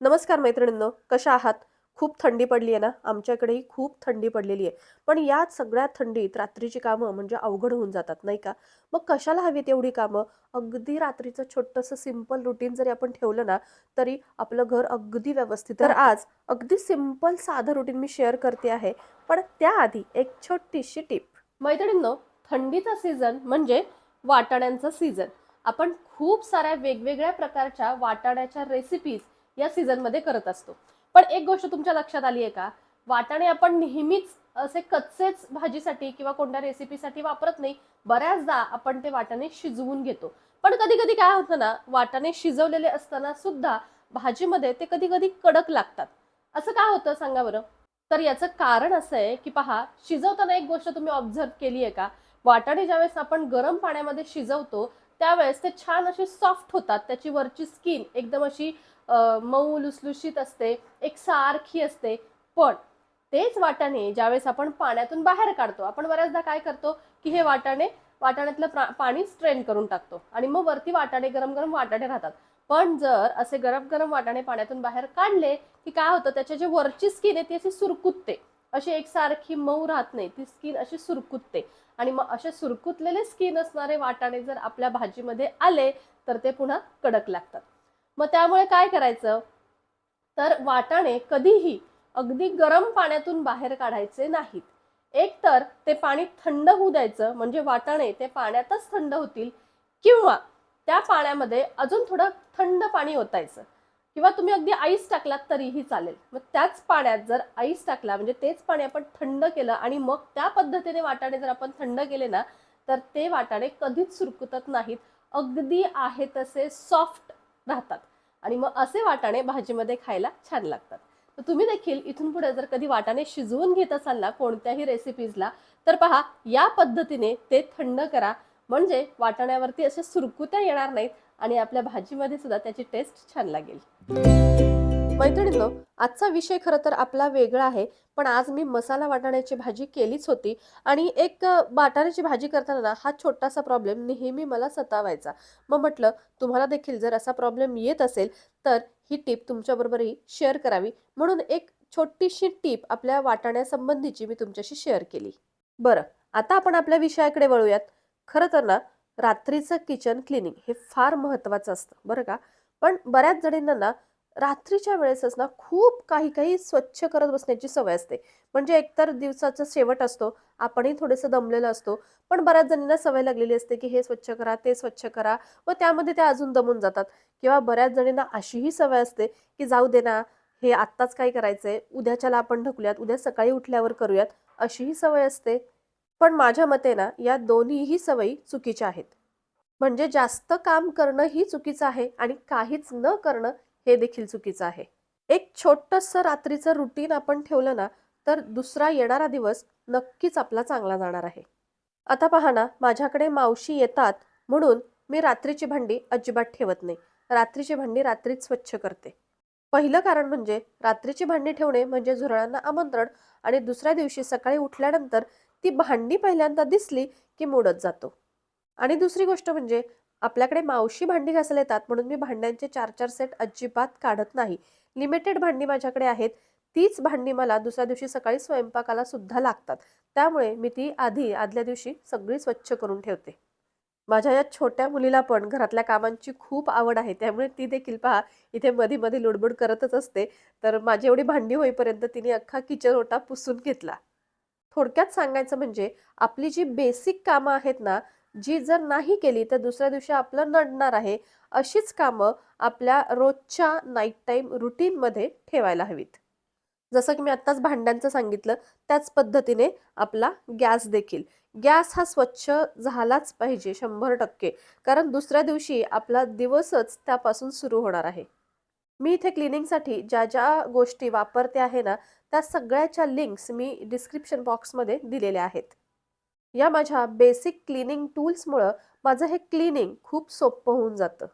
नमस्कार मैत्रिणींनो कशा आहात? खूप थंडी पडली आहे ना? आमच्याकडेही खूप थंडी पडलेली आहे. पण या सगळ्या थंडीत रात्रीची कामं म्हणजे अवघड होऊन जातात नाही का? मग कशाला हवी तेवढी कामं? अगदी रात्रीचं छोटंसं सिंपल रुटीन जरी आपण ठेवलं ना तरी आपलं घर अगदी व्यवस्थित तर आज अगदी सिंपल साधं रुटीन मी शेअर करते आहे. पण त्याआधी एक छोटीशी टिप. मैत्रिणींनो थंडीचा सीझन म्हणजे वाटाण्यांचा सीझन. आपण खूप साऱ्या वेगवेगळ्या प्रकारच्या वाटाण्याच्या रेसिपीज या सीझनमध्ये करत असतो. पण एक गोष्ट तुमच्या लक्षात आली आहे का? वाटाणे आपण नेहमीच असे कच्चेच भाजीसाठी किंवा कोणत्या रेसिपीसाठी वापरत नाही. बऱ्याचदा आपण ते वाटाणे शिजवून घेतो. पण कधी कधी काय होतं ना वाटाणे शिजवलेले असताना सुद्धा भाजीमध्ये ते कधी कधी कडक लागतात. असं का होतं सांगा बरं? तर याचं कारण असं आहे की पहा शिजवताना एक गोष्ट तुम्ही ऑब्झर्व केली आहे का? वाटाणे ज्यावेळेस आपण गरम पाण्यामध्ये शिजवतो त्यावेळेस ते छान असे सॉफ्ट होतात. त्याची वरची स्किन एकदम अशी मऊ लुसलुशीत असते एक सारखी असते. पण तेच वाटाणे ज्यावेळेस आपण पाण्यातून बाहेर काढतो आपण बऱ्याचदा काय करतो की हे वाटाणे वाटाण्यातलं पाणी स्ट्रेन करून टाकतो आणि मग वरती वाटाणे गरम गरम वाटाणे राहतात. पण जर असे गरम गरम वाटाणे पाण्यातून बाहेर काढले की काय होतं त्याच्या जे वरची स्किन आहे ती अशी सुरकुतते. अशी एकसारखी मऊ राहत नाही ती स्किन अशी सुरकुतते. आणि मग असे सुरकुतलेले स्किन असणारे वाटाणे जर आपल्या भाजीमध्ये आले तर ते पुन्हा कडक लागतात. मग त्यामुळे काय करायचं? तर वाटाणे कधीही अगदी गरम पाण्यातून बाहेर काढायचे नाहीत. एक तर ते पाणी थंड होऊ द्यायचं म्हणजे वाटाणे ते पाण्यातच थंड होतील किंवा त्या पाण्यामध्ये अजून थोडं थंड पाणी ओतायचं. किंवा तुम्ही अगदी आईस टाकलात तरीही चालेल. मग त्याच पाण्यात जर आईस टाकला म्हणजे तेच पाणी आपण थंड केलं आणि मग त्या पद्धतीने वाटाणे जर आपण थंड केले ना तर ते वाटाणे कधीच सुरकुतत नाहीत. अगदी आहे तसे सॉफ्ट राहतात. आणि मग असे वाटाणे भाजीमध्ये खायला छान लागतात. तर तुम्ही देखील इथून पुढे जर कधी वाटाणे शिजवून घेत असाल ना कोणत्याही रेसिपीजला तर पहा या पद्धतीने ते थंड करा. म्हणजे वाटाण्यावरती अशा सुरकुत्या येणार नाहीत आणि आपल्या भाजीमध्ये सुद्धा त्याची टेस्ट छान लागेल. मैत्रिणींनो आजचा विषय खरं तर आपला वेगळा आहे पण आज मी मसाला वाटाण्याची भाजी केलीच होती आणि एक वाटाण्याची भाजी करताना ना हा छोटासा प्रॉब्लेम नेहमी मला सतावायचा. मग म्हटलं तुम्हाला देखील जर असा प्रॉब्लेम येत असेल तर ही टीप तुमच्याबरोबरही शेअर करावी. म्हणून एक छोटीशी टीप आपल्या वाटाण्यासंबंधीची मी तुमच्याशी शेअर केली. बरं आता आपण आपल्या विषयाकडे वळूयात. खरं तर ना रात्रीचं किचन क्लिनिंग हे फार महत्त्वाचं असतं बरं का? पण बऱ्याच जणींना ना रात्रीच्या वेळेसच ना खूप काही काही स्वच्छ करत बसण्याची सवय असते. म्हणजे एकतर दिवसाचा शेवट असतो आपणही थोडंसं दमलेलं असतो पण बऱ्याच जणींना सवय लागलेली असते की हे स्वच्छ करा ते स्वच्छ करा व त्यामध्ये ते अजून दमून जातात. किंवा बऱ्याच जणींना अशीही सवय असते की जाऊ दे ना हे आत्ताच काय करायचंय उद्याच्याला आपण ढकलूयात उद्या सकाळी उठल्यावर करूयात अशीही सवय असते. पण माझ्या मते ना या दोन्हीही सवयी चुकीच्या आहेत. म्हणजे जास्त काम करणं ही चुकीचं आहे आणि काहीच न करणं हे देखील चुकीचं आहे. एक छोटंसं रात्रीचं रुटीन आपण ठेवलं ना तर दुसरा येणारा दिवस नक्कीच आपला चांगला जाणार आहे. आता पहा ना माझ्याकडे मावशी येतात म्हणून मी रात्रीची भांडी अजिबात ठेवत नाही. रात्रीची भांडी रात्रीच स्वच्छ करते. पहिलं कारण म्हणजे रात्रीची भांडी ठेवणे म्हणजे झुरळांना आमंत्रण आणि दुसऱ्या दिवशी सकाळी उठल्यानंतर ती भांडी पहिल्यांदा दिसली की मोडत जातो. आणि दुसरी गोष्ट म्हणजे आपल्याकडे मावशी भांडी घासायला येतात म्हणून मी भांड्यांचे चार चार सेट अजिबात काढत नाही. लिमिटेड भांडी माझ्याकडे आहेत. तीच भांडी मला दुसऱ्या दिवशी सकाळी स्वयंपाकाला सुद्धा लागतात. त्यामुळे मी ती आधी आदल्या दिवशी सगळी स्वच्छ करून ठेवते. माझ्या या छोट्या मुलीला पण घरातल्या कामांची खूप आवड आहे. त्यामुळे ती देखील पहा इथे मध्ये मध्ये लुडबुड करतच असते. तर माझी एवढी भांडी होईपर्यंत तिने अख्खा किचन ओटा पुसून घेतला. थोडक्यात सांगायचं म्हणजे आपली जी बेसिक कामं आहेत ना जी जर नाही केली तर दुसऱ्या दिवशी आपलं नडणार आहे अशीच कामं आपल्या रोजच्या नाईट टाईम रुटीनमध्ये ठेवायला हवीत. जसं की मी आत्ताच भांड्यांचं सांगितलं त्याच पद्धतीने आपला गॅस देखील. गॅस हा स्वच्छ झालाच पाहिजे शंभर टक्के. कारण दुसऱ्या दिवशी आपला दिवसच त्यापासून सुरू होणार आहे. मी इथे क्लिनिंगसाठी ज्या ज्या गोष्टी वापरते आहे ना त्या सगळ्याच्या लिंक्स मी डिस्क्रिप्शन बॉक्समध्ये दिलेल्या आहेत. या माझ्या बेसिक क्लिनिंग टूल्समुळं माझं हे क्लिनिंग खूप सोपं होऊन जातं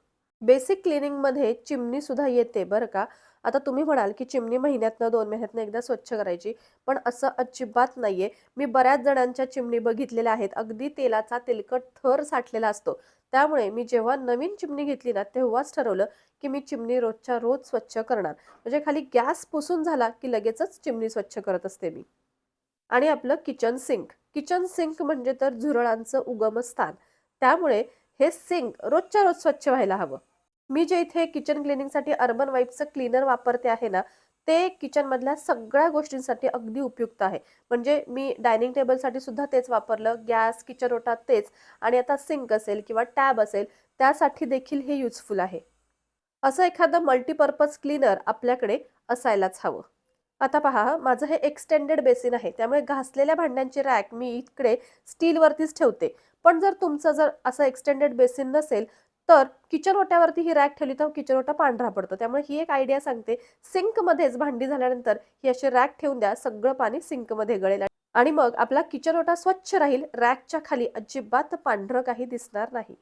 बेसिक क्लिनिंगमध्ये चिमणीसुद्धा येते बरं का. आता तुम्ही म्हणाल, की चिमणी महिन्यातनं दोन महिन्यातनं एकदा स्वच्छ करायची. पण असं अजिबात नाही आहे मी बऱ्याच जणांच्या चिमणी बघितलेल्या आहेत. अगदी तेलाचा तेलकट थर साठलेला असतो. त्यामुळे मी जेव्हा नवीन चिमणी घेतली ना, तेव्हाच ठरवलं, की मी चिमणी रोजच्या रोज स्वच्छ करणार. म्हणजे खाली गॅस पुसून झाला, की लगेचच चिमणी स्वच्छ करत असते मी. आणि आपलं किचन सिंक. किचन सिंक म्हणजे तर झुरळांचं उगमस्थान. त्यामुळे हे सिंक रोजच्या रोज स्वच्छ व्हायला हवं. मी जे इथे किचन क्लिनिंगसाठी अर्बन वाईपचं क्लीनर वापरते आहे ना, ते किचनमधल्या सगळ्या गोष्टींसाठी अगदी उपयुक्त आहे. म्हणजे मी डायनिंग टेबलसाठी सुद्धा तेच वापरलं, गॅस, किचन ओटा तेच आणि आता सिंक असेल किंवा टॅब असेल, त्यासाठी देखील हे युजफुल आहे. असं एखादं मल्टीपर्पज क्लीनर आपल्याकडे असायलाच हवं. आता पहा, माझं हे एक्सटेंडेड बेसिन आहे. त्यामुळे घासलेल्या भांड्यांची रॅक मी इकडे स्टीलवरतीच ठेवते. पण जर तुमचं जर असं एक्सटेंडेड बेसिन नसेल, तर किचन ओट्यावरती ही रॅक ठेवली तर किचन ओटा पांढरा पडतो. त्यामुळे ही एक आयडिया सांगते. सिंकमध्येच भांडी झाल्यानंतर ही अशी रॅक ठेवून द्या. सगळं पाणी सिंकमध्ये गळेल आणि मग आपला किचन ओटा स्वच्छ राहील. रॅकच्या खाली अजिबात पांढरं काही दिसणार नाही.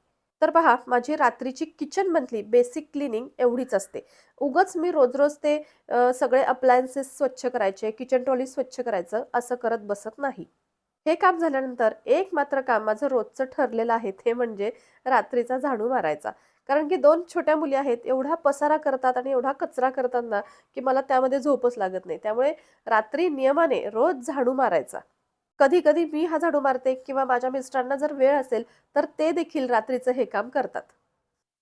तर पहा, माझी रात्रीची किचनमधली बेसिक क्लिनिंग एवढीच असते. उगाच मी रोज-रोज ते सगळे अप्लायन्सेस स्वच्छ करायचे, किचन ट्रॉली स्वच्छ करायचं, असं करत बसत नाही. हे काम झाल्यानंतर एक मात्र काम माझं रोजचं ठरलेलं आहे, ते म्हणजे रात्रीचा झाडू मारायचा. कारण की दोन छोट्या मुली आहेत, एवढा पसारा करतात आणि एवढा कचरा करतात ना, की मला त्यामध्ये झोपच लागत नाही. त्यामुळे रात्री नियमाने रोज झाडू मारायचा. कधी-कधी मी हा झाडू मारते किंवा माझ्या मिस्टरांना जर वेळ असेल, तर ते देखील रात्रीचं हे काम करतात.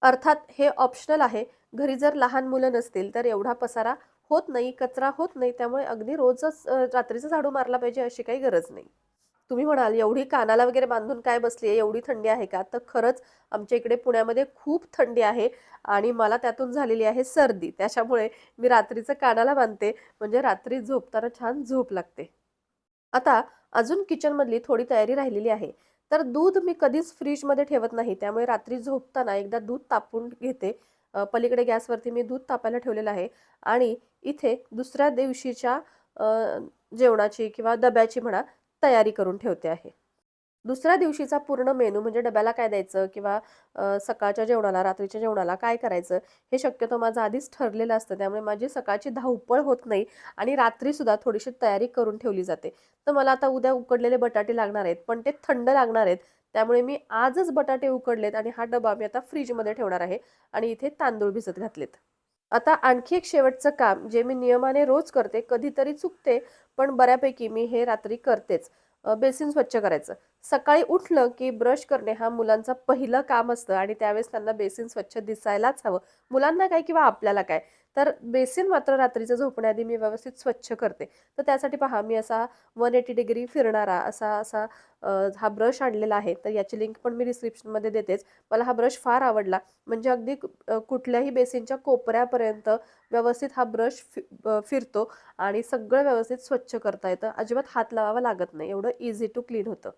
अर्थात हे ऑप्शनल आहे. घरी जर लहान मुलं नसतील, तर एवढा पसारा होत नाही, कचरा होत नाही. त्यामुळे अगदी रोजच रात्रीचं रात्रीचा झाडू मारला पाहिजे अशी काही गरज नाही. तुम्ही म्हणाल, एवढी कानाला वगैरे बांधून काय बसली आहे, एवढी थंडी आहे का? तर खरंच आमच्या इकडे पुण्यामध्ये खूप थंडी आहे आणि मला त्यातून झालेली आहे सर्दी. त्याच्यामुळे मी रात्रीचं कानाला बांधते, म्हणजे रात्री झोपताना छान झोप लागते. आता अजून किचनमधली थोडी तयारी राहिलेली आहे. तर दूध मी कधीच फ्रीजमध्ये ठेवत नाही. त्यामुळे रात्री झोपताना एकदा दूध तापून घेते. पलीकडे गॅसवरती मी दूध तापायला ठेवलेलं आहे आणि इथे दुसऱ्या दिवशीच्या जेवणाची किंवा डब्याची म्हणा तयारी करून ठेवते आहे. दुसऱ्या दिवशीचा पूर्ण मेनू म्हणजे डब्याला काय द्यायचं किंवा सकाळच्या जेवणाला, रात्रीच्या जेवणाला काय करायचं, हे शक्यतो माझं आधीच ठरलेलं असतं. त्यामुळे माझी सकाळची धावपळ होत नाही आणि रात्रीसुद्धा थोडीशी तयारी करून ठेवली जाते. तर मला आता उद्या उकडलेले बटाटे लागणार आहेत, पण ते थंड लागणार आहेत. त्यामुळे मी आजच बटाटे उकडलेत आणि हा डबा मी आता फ्रीजमध्ये ठेवणार आहे आणि इथे तांदूळ भिजत घातलेत. आता आणखी एक शेवटचं काम जे मी नियमाने रोज करते, कधीतरी चुकते, पण बऱ्यापैकी मी हे रात्री करतेच. बेसिन स्वच्छ करायचं. सकाळी उठलं की ब्रश करणे हा मुलांचा पहिलं काम असतं आणि त्यावेळेस त्यांना बेसिन स्वच्छ दिसायलाच हवं. मुलांना काय किंवा आपल्याला काय. तर बेसिन मात्र रात्रीचं झोपण्याआधी मी व्यवस्थित स्वच्छ करते. तर त्यासाठी पहा मी असा वन एटी डिग्री फिरणारा असा असा हा ब्रश आणलेला आहे. तर याची लिंक पण मी डिस्क्रिप्शनमध्ये देतेच. मला हा ब्रश फार आवडला. म्हणजे अगदी कुठल्याही बेसिनच्या कोपऱ्यापर्यंत व्यवस्थित हा ब्रश फि फिरतो आणि सगळं व्यवस्थित स्वच्छ करता येतं. अजिबात हात लावावा लागत नाही. एवढं इझी टू क्लीन होतं.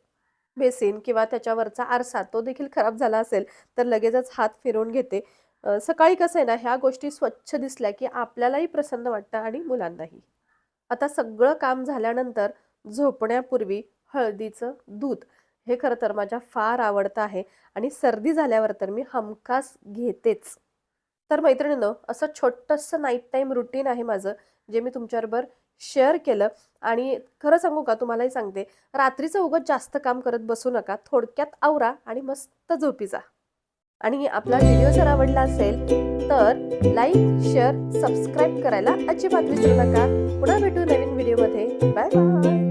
बेसिन किंवा त्याच्यावरचा आरसा तो देखील खराब झाला असेल, तर लगेचच हात फिरवून घेते. सकाळी कसं आहे ना, ह्या गोष्टी स्वच्छ दिसल्या की आपल्यालाही प्रसन्न वाटतं आणि मुलांनाही. आता सगळं काम झाल्यानंतर झोपण्यापूर्वी हळदीचं दूध हे खरं तर माझ्या फार आवडतं आहे आणि सर्दी झाल्यावर तर मी हमखास घेतेच. तर मैत्रिणीनं असं छोटंसं नाईट टाईम रुटीन आहे माझं, जे मी तुमच्याबरोबर शेअर केलं आणि खरं सांगू का तुम्हालाही सांगते, रात्रीचं उगत जास्त काम करत बसू नका. थोडक्यात आवरा आणि मस्त झोपी जा. आणि आपला व्हिडिओ जर आवडला असेल, तर लाईक, शेअर, सबस्क्राईब करायला अजिबात विसरू नका. पुन्हा भेटू नवीन व्हिडिओमध्ये. Bye bye.